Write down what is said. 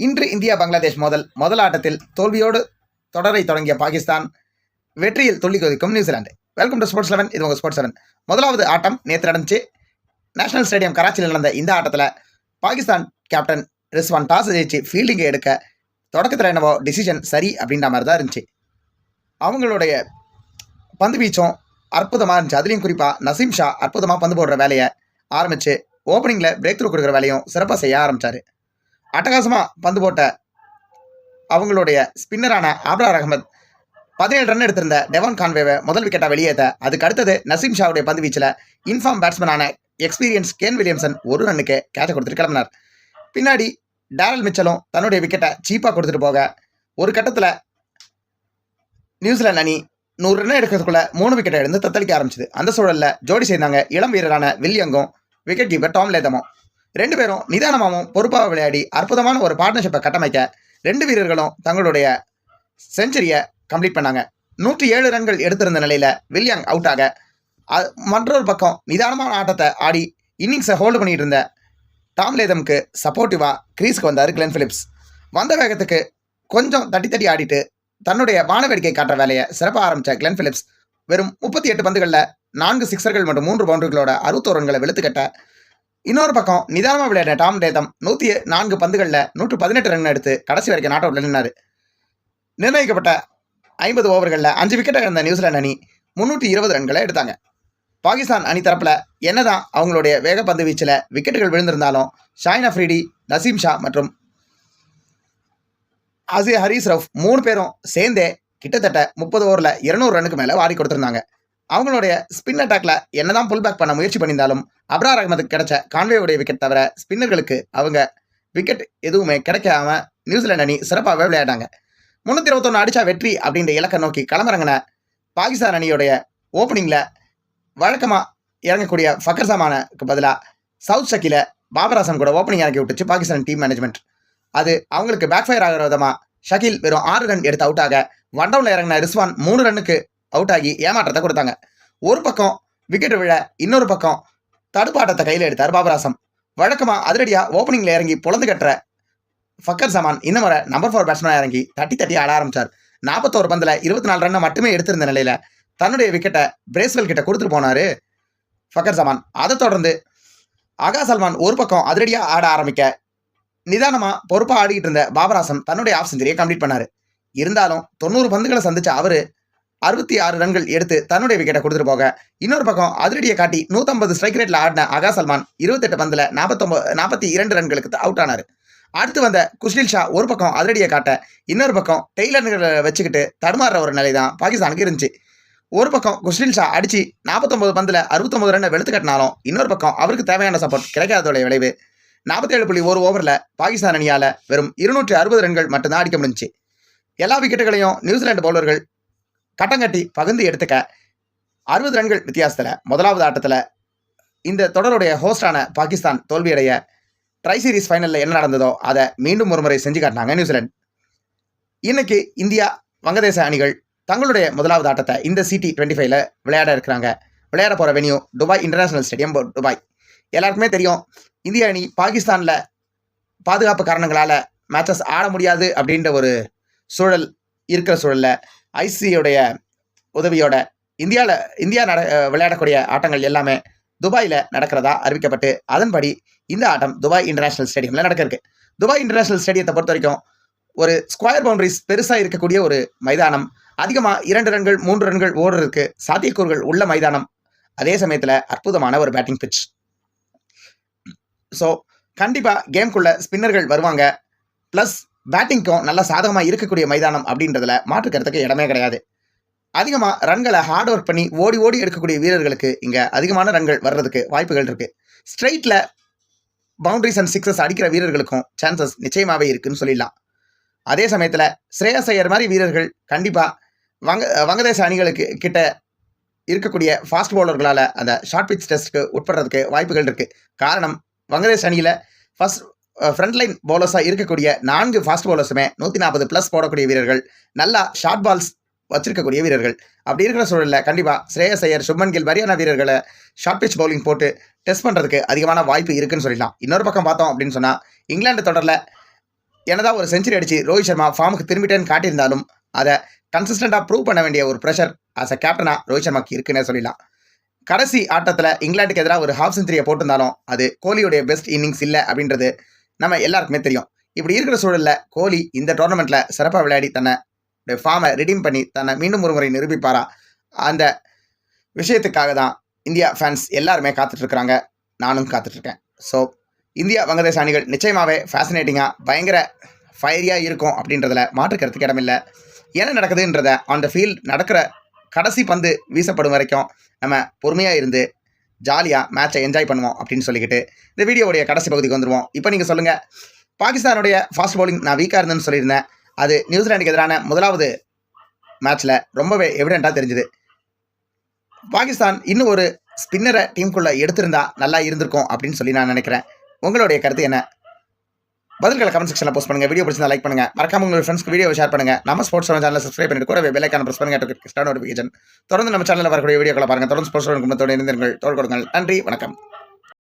இன்று இந்தியா பங்களாதேஷ் மோதல் முதல் ஆட்டத்தில் தோல்வியோடு தொடரை தொடங்கிய பாகிஸ்தான் வெற்றியில் துள்ளி கொதிக்கும் New Zealand. Welcome to sports eleven இது உங்கள் ஸ்போர்ட்ஸ் லெவன் முதலாவது ஆட்டம் நேற்று நடந்துச்சு. நேஷனல் ஸ்டேடியம் கராச்சியில் நடந்த இந்த ஆட்டத்தில் பாகிஸ்தான் கேப்டன் ரிஸ்வான் டாஸ் ஜெயிச்சு ஃபீல்டிங்கை எடுக்க தொடக்கத்தில் என்னவோ டிசிஷன் சரி அப்படின்ற மாதிரி தான் இருந்துச்சு. அவங்களுடைய பந்து வீச்சும் அற்புதமாக இருந்துச்சு. அதுலேயும் குறிப்பாக நசீம் ஷா அற்புதமாக பந்து போடுற வேலையை ஆரம்பித்து ஓப்பனிங்கில் பிரேக் த்ரூ கொடுக்குற வேலையும் சிறப்பாக செய்ய ஆரம்பித்தார் அட்டகாசமாக பந்து போட்ட அவங்களுடைய ஸ்பின்னரான ஆப்ரார் அகமத் பதினேழு ரன் எடுத்திருந்த டெவான் கான்வேவை முதல் விக்கெட்டாக வெளியேற்ற அதுக்கு அடுத்தது நசீம் ஷாவுடைய பந்து வீச்சில் இன்ஃபார்ம் பேட்ஸ்மேனான எக்ஸ்பீரியன்ஸ் கேன் வில்லியம்சன் ஒரு ரன்னுக்கு கேட்சை கொடுத்துட்டு கிளம்பினார். பின்னாடி டேரல் மிச்சலும் தன்னுடைய விக்கெட்டை சீப்பாக கொடுத்துட்டு போக ஒரு கட்டத்தில் நியூசிலாந்து அணி நூறு ரன் எடுக்கிறதுக்குள்ள மூணு விக்கெட்டை எடுத்து தத்தளிக்க ஆரம்பிச்சது. அந்த சூழலில் ஜோடி சேர்ந்தாங்க இளம் வீரரான வில்லியங்கும் விக்கெட் கீப்பர் டாம் லேதமும். ரெண்டு பேரும் நிதானமாகவும் பொறுப்பாக விளையாடி அற்புதமான ஒரு பார்ட்னர்ஷிப்பை கட்டமைக்க ரெண்டு வீரர்களும் தங்களுடைய செஞ்சுரியை கம்ப்ளீட் பண்ணாங்க. நூற்றி ஏழு ரன்கள் எடுத்திருந்த நிலையில் வில்லியங் அவுட் ஆக மற்றொரு பக்கம் நிதானமான ஆட்டத்தை ஆடி இன்னிங்ஸை ஹோல்டு பண்ணிட்டு இருந்த டாம் லேதம்க்கு சப்போர்ட்டிவாக கிரீஸ்க்கு வந்தார் கிளென் ஃபிலிப்ஸ் வந்த வேகத்துக்கு கொஞ்சம் தட்டி தட்டி ஆடிட்டு தன்னுடைய வானவேடிக்கை காட்டுற வேலையை சிறப்பாக ஆரம்பித்த கிளென் ஃபிலிப்ஸ் வெறும் முப்பத்தி எட்டு பந்துகளில் நான்கு சிக்ஸர்கள் மற்றும் மூன்று பவுண்டரிகளோட அறுபத்தோரன்களை வெளுத்துக்கட்ட இன்னொரு பக்கம் நிதானமாக விளையாடின டாம் டேதம் நூற்றி நான்கு பந்துகளில் நூற்று பதினெட்டு ரன் எடுத்து கடைசி வரைக்கும் நாட் அவுட்ல நின்னார். நிர்ணயிக்கப்பட்ட ஐம்பது ஓவர்களில் அஞ்சு விக்கெட்டை இழந்த நியூசிலாந்து அணி முந்நூற்றி இருபது ரன்களை எடுத்தாங்க. பாகிஸ்தான் அணி தரப்பில் என்னதான் அவங்களுடைய வேகப்பந்து வீச்சில் விக்கெட்டுகள் விழுந்திருந்தாலும் ஷாயின் அஃப்ரிடி நசீம் ஷா மற்றும் அசி ஹரீஸ் ரஃப் மூணு பேரும் சேர்ந்தே கிட்டத்தட்ட முப்பது ஓவரில் இருநூறு ரன்னுக்கு மேலே வாரி கொடுத்துருந்தாங்க. அவங்களுடைய ஸ்பின் அட்டாக்ல என்னதான் புல் பேக் பண்ண முயற்சி பண்ணியிருந்தாலும் அப்ரார் அகமதுக்கு கிடைச்ச கான்வேவுடைய விக்கெட் தவிர ஸ்பின்னர்களுக்கு அவங்க விக்கெட் எதுவுமே கிடைக்காம நியூசிலாந்து அணி சிறப்பாகவே விளையாடாங்க முந்நூற்றி இருபத்தொன்று அடிச்சா வெற்றி அப்படின்ற இலக்கை நோக்கி களமிறங்கின பாகிஸ்தான் அணியுடைய ஓப்பனிங்கில் வழக்கமாக இறங்கக்கூடிய ஃபக்கர் சமானுக்கு பதிலாக சவுத் ஷக்கில பாபர் கூட ஓப்பனிங் இறக்கி விட்டுச்சு பாகிஸ்தான் டீம் மேனேஜ்மெண்ட் அது அவங்களுக்கு பேக் ஃபயர் ஆகிற விதமாக ஷகில் வெறும் ஆறு ரன் எடுத்து அவுட் ஆக ஒன் டவுனில் இறங்கின ரிஸ்வான் மூணு ரன்னுக்கு அவுட் ஆகி ஏமாற்றத்தை கொடுத்தாங்க. ஒரு பக்கம் விக்கெட் விழ இன்னொரு பக்கம் தடுப்பாட்டத்தை கையில் எடுத்தார் பாபராசம். வழக்கமாக அதிரடியாக ஓப்பனிங்கில் இறங்கி பொழந்து கட்டுற ஃபக்கர் சமான் இந்த முறை நம்பர் ஃபோர் பேட்ஸ்மேனாக இறங்கி தட்டி தட்டி ஆட ஆரம்பிச்சார். நாற்பத்தோரு பந்தில் இருபத்தி நாலு ரன்னை மட்டுமே எடுத்திருந்த நிலையில் தன்னுடைய விக்கெட்டை பிரேஸ்வெல் கிட்ட கொடுத்துட்டு போனார் ஃபக்கர் சமான். அதை தொடர்ந்து ஆகா சல்மான் ஒரு பக்கம் அதிரடியாக ஆட ஆரம்பிக்க நிதானமாக பொறுப்பாக ஆடிக்கிட்டு இருந்த பாபராசம் தன்னுடைய ஆஃப் செஞ்சுரியை கம்ப்ளீட் பண்ணார். இருந்தாலும் தொண்ணூறு பந்துகளை சந்தித்த அவர் அறுபத்தி ஆறு ரன்கள் எடுத்து தன்னுடைய விக்கெட்டை கொடுத்துட்டு போக. இன்னொரு பக்கம் அதிரடியை காட்டி நூற்றம்பது ஸ்ட்ரைக் ரேட்டில் ஆடின அகா சல்மான் இருபத்தெட்டு பந்தில் நாற்பத்தொம்பது நாற்பத்தி இரண்டு ரன்களுக்கு அவுட் ஆனார். அடுத்து வந்த குஷ்டில் ஷா ஒரு பக்கம் அதிரடியை காட்ட இன்னொரு பக்கம் டெய்லர்களை வச்சுக்கிட்டு தடுமாறுற ஒரு நிலை தான் பாகிஸ்தானுக்கு இருந்துச்சு. ஒரு பக்கம் குஷ்டில் ஷா அடிச்சு நாற்பத்தொம்பது பந்தில் அறுபத்தொம்பது ரன்னை வெளுத்து கட்டினாலும் இன்னொரு பக்கம் அவருக்கு தேவையான சப்போர்ட் கிடைக்காததோடைய விளைவு. நாற்பத்தேழு புள்ளி ஒரு ஓவரில் பாகிஸ்தான் அணியால் வெறும் இருநூற்றி அறுபது ரன்கள் மட்டும்தான் அடிக்க முடிஞ்சு எல்லா விக்கெட்டுகளையும் நியூசிலாந்து பவுலர்கள் கட்டங்கட்டி பகிர்ந்து எடுத்துக்க அறுபது ரன்கள் வித்தியாசத்தில் முதலாவது ஆட்டத்தில் இந்த தொடருடைய ஹோஸ்டான பாகிஸ்தான் தோல்வியடைய ட்ரை சீரிஸ் ஃபைனலில் என்ன நடந்ததோ அதை மீண்டும் ஒரு முறை செஞ்சு காட்டினாங்க நியூசிலாந்து. இன்னைக்கு இந்தியா வங்கதேச அணிகள் தங்களுடைய முதலாவது ஆட்டத்தை இந்த சிடி டுவெண்ட்டி ஃபைவ்ல விளையாட இருக்கிறாங்க. விளையாட போகிற venue Dubai international stadium Dubai. எல்லாருக்குமே தெரியும் இந்திய அணி பாகிஸ்தானில் பாதுகாப்பு காரணங்களால் மேட்சஸ் ஆட முடியாது அப்படின்ற ஒரு சூழல் இருக்கிற சூழலில் ஐசியோடைய உதவியோட இந்தியாவில் இந்தியா நட விளையாடக்கூடிய ஆட்டங்கள் எல்லாமே துபாயில் நடக்கிறதா அறிவிக்கப்பட்டு அதன்படி இந்த ஆட்டம் துபாய் இன்டர்நேஷனல் ஸ்டேடியமில் நடக்கிறது துபாய் இன்டர்நேஷனல் ஸ்டேடியத்தை பொறுத்த வரைக்கும் ஒரு ஸ்கொயர் பவுண்டரிஸ் பெருசாக இருக்கக்கூடிய ஒரு மைதானம் அதிகமாக இரண்டு ரன்கள் மூன்று ரன்கள் ஓடுறதுக்கு சாத்தியக்கூறுகள் உள்ள மைதானம் அதே சமயத்தில் அற்புதமான ஒரு பேட்டிங் பிட்ச் ஸோ கண்டிப்பாக கேம்குள்ளே ஸ்பின்னர்கள் வருவாங்க. ப்ளஸ் பேட்டிங்க்கும் நல்ல சாதகமாக இருக்கக்கூடிய மைதானம் அப்படின்றதுல மாற்றுக்கிறதுக்கு இடமே கிடையாது. அதிகமாக ரன்களை ஹார்ட் ஒர்க் பண்ணி ஓடி ஓடி எடுக்கக்கூடிய வீரர்களுக்கு இங்கே அதிகமான ரன்கள் வர்றதுக்கு வாய்ப்புகள் இருக்குது ஸ்ட்ரைட்டில் பவுண்டரிஸ் அண்ட் சிக்ஸஸ் அடிக்கிற வீரர்களுக்கும் சான்சஸ் நிச்சயமாகவே இருக்குன்னு சொல்லிடலாம். அதே சமயத்தில் ஸ்ரேயஸ் ஐயர் மாதிரி வீரர்கள் கண்டிப்பாக வங்க வங்கதேச அணிகளுக்கு கிட்ட இருக்கக்கூடிய ஃபாஸ்ட் பவுலர்களால் அந்த ஷார்ட் பிச் டெஸ்ட்டுக்கு உட்படுறதுக்கு வாய்ப்புகள் இருக்குது காரணம் வங்கதேச அணியில் ஃபஸ்ட் ஃப்ரண்ட்லைன் பவுலர்ஸாக இருக்கக்கூடிய நான்கு ஃபாஸ்ட் பவுலர்ஸுமே நூற்றி நாற்பது ப்ளஸ் போடக்கூடிய வீரர்கள் நல்லா ஷார்ட் பால்ஸ் வச்சிருக்கக்கூடிய வீரர்கள். அப்படி இருக்கிற சூழலில் கண்டிப்பாக ஸ்ரேயஸ் ஐயர் சுப்மன் கில் வரியான வீரர்களை ஷார்ட் பிச் பவுலிங் போட்டு டெஸ்ட் பண்ணுறதுக்கு அதிகமான வாய்ப்பு இருக்குன்னு சொல்லிடலாம். இன்னொரு பக்கம் பார்த்தோம் அப்படின்னு சொன்னால் இங்கிலாந்து தொடரில் என்னதான் ஒரு செஞ்சுரி அடித்து ரோஹித் சர்மா ஃபார்முக்கு திரும்பிட்டேன்னு காட்டியிருந்தாலும் அதை கன்சிஸ்டண்ட்டாக ப்ரூவ் பண்ண வேண்டிய ஒரு ப்ரெஷர் ஆஸ் அ கேப்டனாக ரோஹித் சர்மாக்கு இருக்குன்னே சொல்லலாம் கடைசி ஆட்டத்தில் இங்கிலாந்துக்கு எதிராக ஒரு ஹாஃப் செஞ்சுரியை போட்டிருந்தாலும் அது கோலியுடைய பெஸ்ட் இன்னிங்ஸ் இல்லை அப்படின்றது நம்ம எல்லாருக்குமே தெரியும். இப்படி இருக்கிற சூழலில் கோலி இந்த டோர்னமெண்ட்டில் சிறப்பாக விளையாடி தன்னை ஃபார்மை ரிடீம் பண்ணி தன்னை மீண்டும் ஒரு முறை நிரூபிப்பாரா? அந்த விஷயத்துக்காக தான் இந்தியா ஃபேன்ஸ் எல்லாருமே காத்துட்ருக்குறாங்க நானும் காத்துட்ருக்கேன் ஸோ இந்தியா வங்கதேச அணிகள் நிச்சயமாகவே ஃபேசினேட்டிங்காக பயங்கர ஃபயரியாக இருக்கும் அப்படின்றதுல மாற்று கருத்துக்கு இடமில்லை. என்ன நடக்குதுன்றத ஆன் த ஃபீல்ட் நடக்கிற கடைசி பந்து வீசப்படும் வரைக்கும் நம்ம பொறுமையாக இருந்து ஜாலியாக மேட்சை என்ஜாய் பண்ணுவோம் அப்படின்னு சொல்லிக்கிட்டு இந்த வீடியோவுடைய கடைசி பகுதிக்கு வந்துடுவோம் இப்போ நீங்கள் சொல்லுங்கள் பாகிஸ்தானுடைய ஃபாஸ்ட் பவுலிங் நான் வீக்காக இருந்தேன்னு சொல்லியிருந்தேன். அது நியூசிலாண்டுக்கு எதிரான முதலாவது மேட்ச்சில் ரொம்பவே எவிடெண்ட்டாக தெரிஞ்சுது. பாகிஸ்தான் இன்னும் ஒரு ஸ்பின்னரை டீமுக்குள்ளே எடுத்திருந்தா நல்லா இருந்திருக்கும் அப்படின்னு சொல்லி நான் நினைக்கிறேன். உங்களுடைய கருத்து என்ன? பதில்களை கமெண்ட் செக்ஷனில் போஸ்ட் பண்ணுங்க. வீடியோ பிடிச்சா லைக் பண்ணுங்க. மறக்காம உங்க ஃப்ரெண்ட்ஸ்க்கு வீடியோ ஷேர் பண்ணுங்க. நம்ம ஸ்போர்ட்ஸ் சேனலை சப்ஸ்கிரைப் பண்ணிட்டு கூட பெல்லைக்கான பிரஸ் பண்ணுங்க நோட்டிஃபிகேஷன் தொடர்ந்து நம்ம சேனலில் வரக்கூடிய வீடியோக்களை பாருங்க. தொடர்ந்து ஸ்போர்ட்ஸ் குடும்பத்தோடு இருந்தீர்கள் தோல் கொடுங்கள். நன்றி. வணக்கம்.